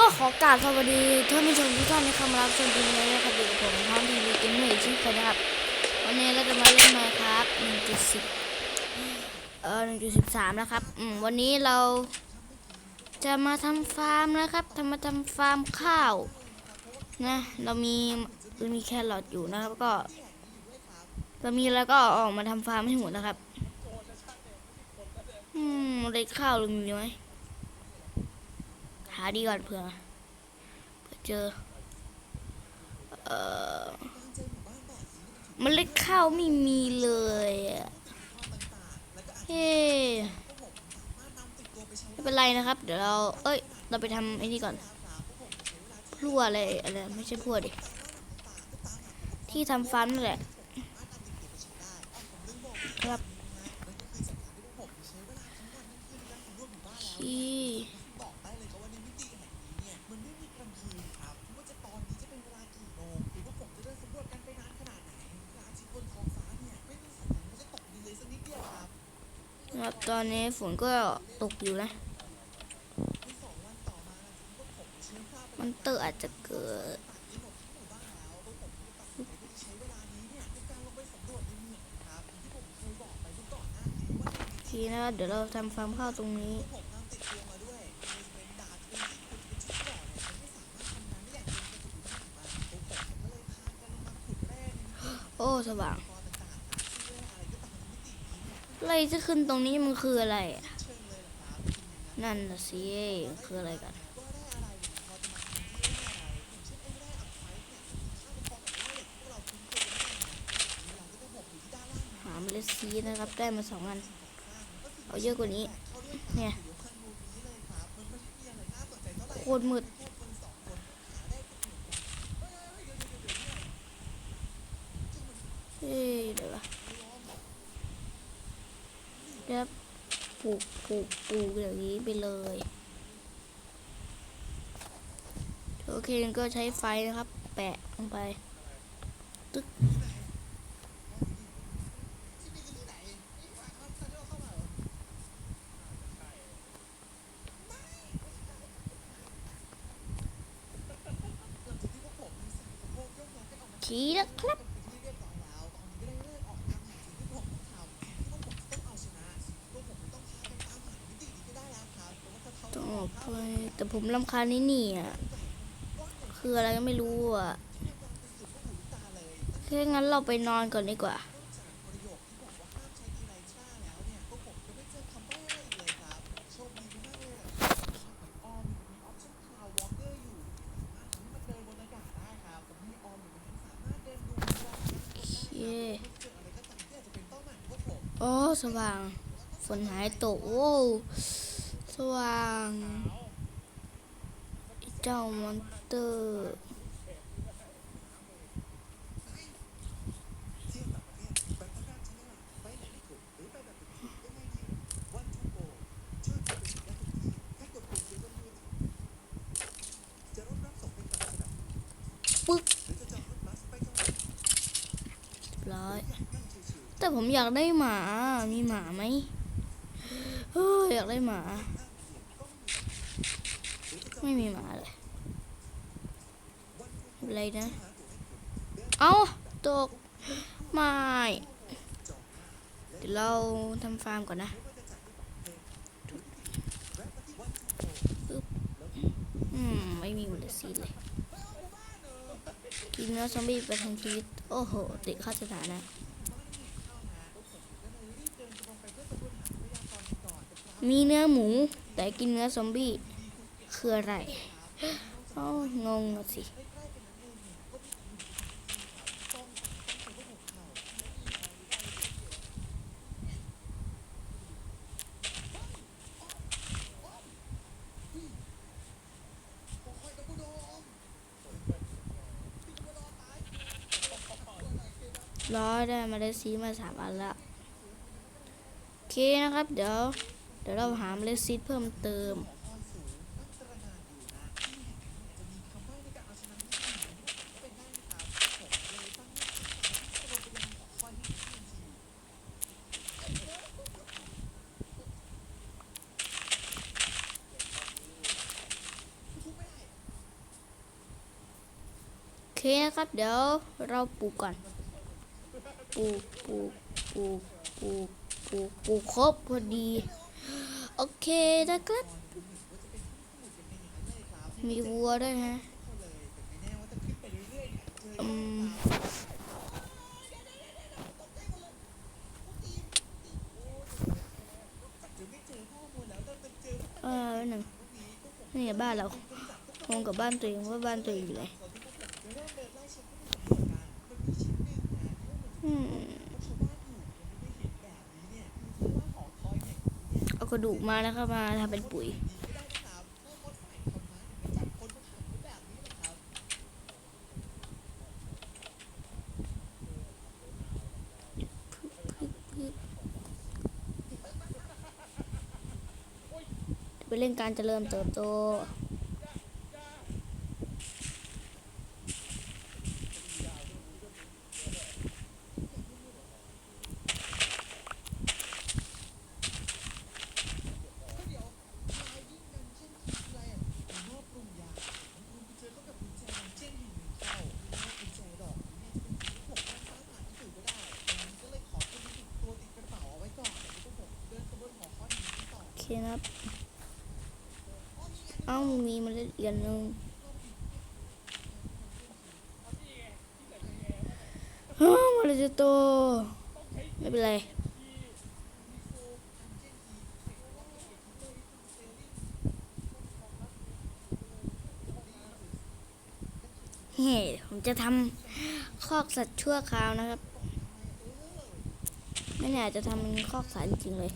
ก็ขอกราบสวัสดีท่านผู้ชมทุกท่านในคำรับชมทีนี้นะครับอยู่กับผมท้องทีวีเกมเมอร์ชื่อครนะครับ วันนี้เราจะมาเล่นมาครับ1.10 เอ่อ1.13 นะครับ อืม วันนี้เราจะมาทำฟาร์มนะครับทำมาทำฟาร์มข้าว นะ เรามีเรามีแครอทอยู่นะครับก็ เรามีแล้วก็ออกมาทำฟาร์มให้หมดนะครับ อืมเมล็ดข้าวเรามีไหมาดีก่อนเผื่อเผื่อเจอ เออเมันเล็ดข้าวไม่มีเลยเฮ้ไม่เป็นไรนะครับ เดี๋ยวเรา เอ้ย เราไปทำไอ้นี่ก่อนพลั่วอะไรอะไรไม่ใช่พลั่วดิ ที่ทำฟาร์มนั่นแหละ ครับที่ ตอนนี้ฝนก็ตกอยู่นะ มันเตอร์อาจจะเกิดทีนะเดี๋ยวเราทำฟาร์มข้าวตรงนี้โอ้สว่าง อะไรจะขึ้นตรงนี้มันคืออะไร นั่นน่ะสิคืออะไรกัน หาเมล็ดซีนะครับ ได้มาสองอัน เอาเยอะกว่านี้ เนี่ยโคตรมืด เฮ้ยเดี๋ยวละเดี๋ยว ปลูกปลูกปลูกอย่างนี้ไปเลย โอเคก็ใช้ไฟนะครับ แปะลงไป ตึ๊ก ชี้แล้วครับ ต้องออกไป แต่ผมลำคาญนี่นี่อะคืออะไรก็ไม่รู้อะแค่งั้นเราไปนอนก่อนดีกว่าโอ้ สว่าง ฝนหายตก โอ้ สว่าง เจ้ามอนเตอร์ปึ๊กเรียบร้อยแต่ผมอยากได้หมา มีหมาไหมเฮ้ยอยากได้หมา ไม่มีหมาเลยอะไรนะ เอาตกไม่เดี๋ยวเราทำฟาร์มก่อนนะปึ๊บอืม ไม่มีหมดเลยซีเลย กินเนื้อซอมบี้ไปทั้งชีวิต โอ้โห ติดข้าสถานะมีเนื้อหมู แต่กินเนื้อซอมบี้ คืออะไรอ้างงอสิร้อยได้มาได้ซีมาสามอันละโอเคนะครับ เดี๋ยว เดี๋ยวเราหาเมล็ดซีดเพิ่มเติม เคนะครับ เดี๋ยวเราปลูกก่อน ปลูกปลูกปลูกปลูกปลูกปลูกครบพอดี โอเคนะครับ มีวัวด้วยฮะอืมเออหนึ่งนี่บ้านเรางงกับบ้านตัวเองว่าบ้านตัวเองอยู่ไหนอืมเอา กระดูกมาแล้วก็มาทำเป็นปุ๋ยไปเล่นการเจริญเติบโต โอเค นะครับ เอ้ามีเมาเล็ดอีกอันหนึงอ้าวเมาเล็ดจะโตไม่เป็นไรเฮ้ผมจะทำคอกสัตว์ชั่วคราวนะครับ ไม่แน่อาจจะทำเป็นคอกสัตว์จริงเลย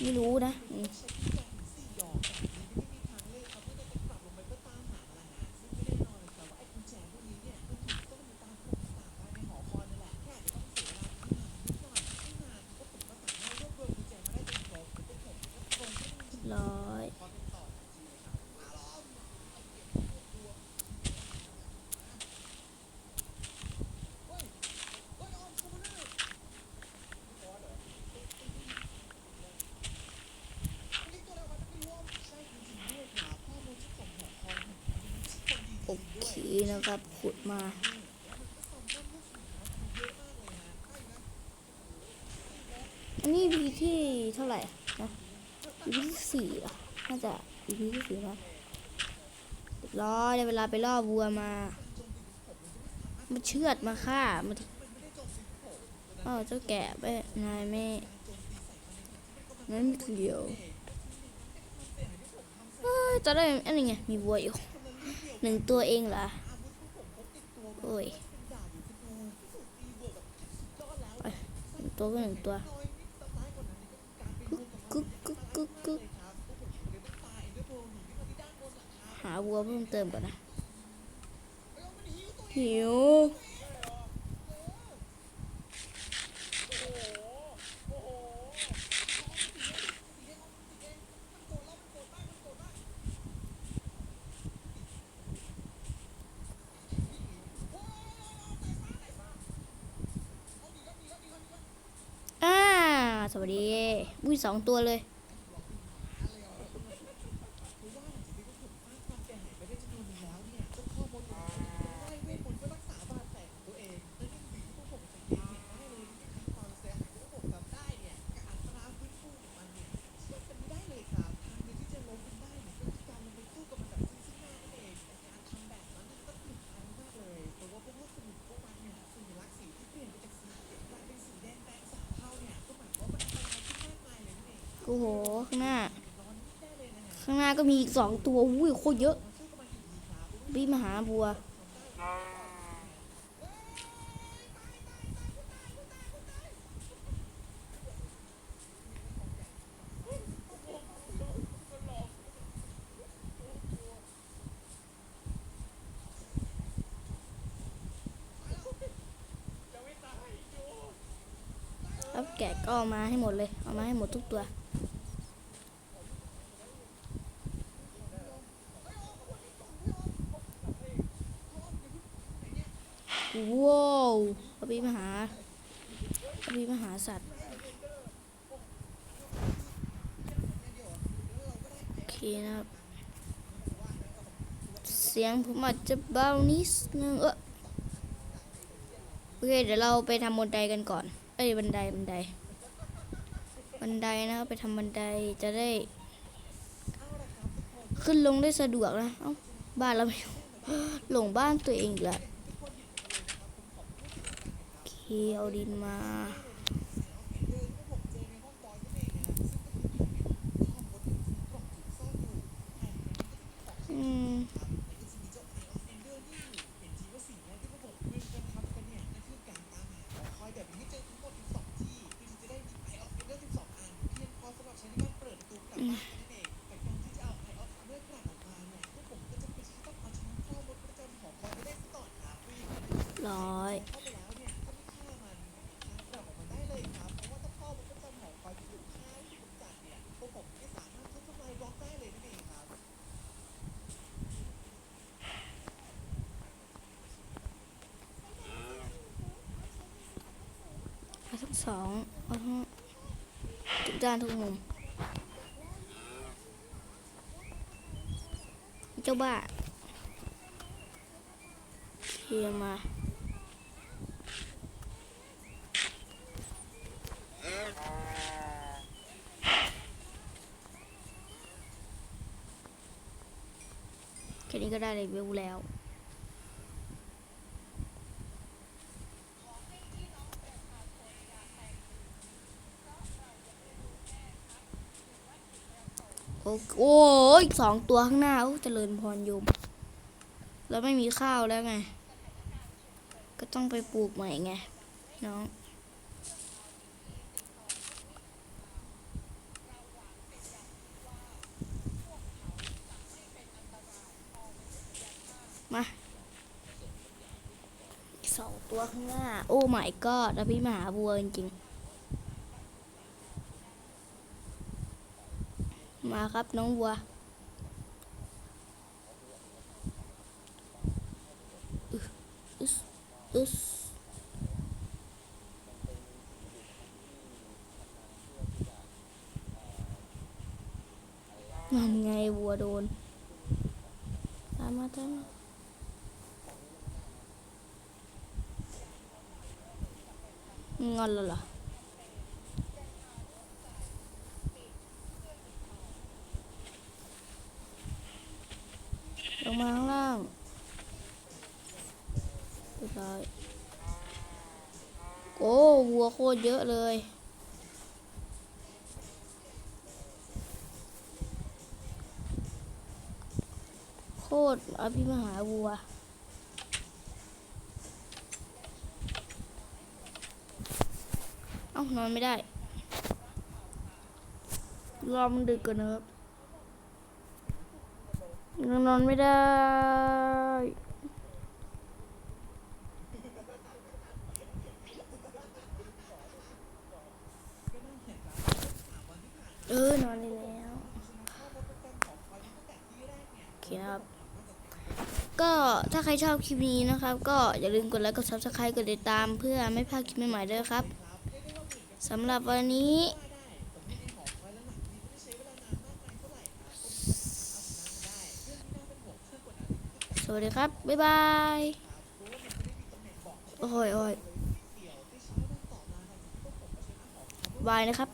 ไม่รู้นะอืมร้อยโอ เคนะครับ ขุดมาอันนี้ EP ที่เท่าไหร่นะ EP ที่สี่เหรอน่าจะ EP ที่สี่นะรียบร้อยได้เวลาไปล่อวัวมา มาเชือดมาฆ่ามาอ้าวเจ้าแก่ไปนายไม่นั้นเกี่ยวเอ้ยตอนแรกอันนี้ไงมีวัวอยู่หนึ่งตัวเองเหรอ โอ้ยตัวก็หนึ่งตัวกึกกึกกึกกึกหาวัวเพิ่มเติมก่อนนะหิว อ่า สวัสดี สองตัวเลย โอ้โห ข้างหน้า ข้างหน้าก็มีอีกสองตัวอุ้ยโคตรเยอะบีมาหาบัวแล้วแกะก็เอามาให้หมดเลย เอามาให้หมดทุกตัวาวพระบีมหาพระบีมหา สัตว์ โอเคนะครับ เสียงผมอาจจะเบานิดนึงเออโอเค เดี๋ยวเราไปทำบันไดกันก่อน เอ้ย บันได บันได บันไดนะครับ ไปทำบันไดจะได้ ขึ้นลงได้สะดวกนะ เอ้า บ้านเราไม่หลงบ้านตัวเองอีกแล้วโอเคเอาดินมา อืม ร้อย เอาทั้ง สองเอาทั้งทุกด้านทุกมุม เจ้าบ้าเคลียมา แค่นี้ก็ได้เลยวิวแล้ว โอ้โอ้อีกสองตัวข้างหน้าโอ้เจริญพรโยม แล้วไม่มีข้าวแล้วไง ก็ต้องไปปลูกใหม่ไง น้อง มาสองตัวข้างหน้า โอ้ my god แล้วพี่มหาบัวจริงๆ มาครับน้องวัว อึสอึสนั่นไงวัวโดน ตามมาตามมางอนแล้วเหรอ ลงมาข้างล่างเรียบร้อยโอ้วัว โคตรเยอะเลย โคตรอภิมหาวัวเอ้านอนไม่ได้ รอมันดึกก่อนนะครับนอนไม่ได้ เออนอนได้แล้วโอเคครับ ก็ถ้าใครชอบคลิปนี้นะครับ ก็อย่าลืมกดไลค์กด subscribe กดติดตามเพื่อไม่พลาดคลิปใหม่ๆด้วยครับสำหรับวันนี้ สวัสดีครับ บ๊ายบาย โอ้ยโอ้ยบายนะครับ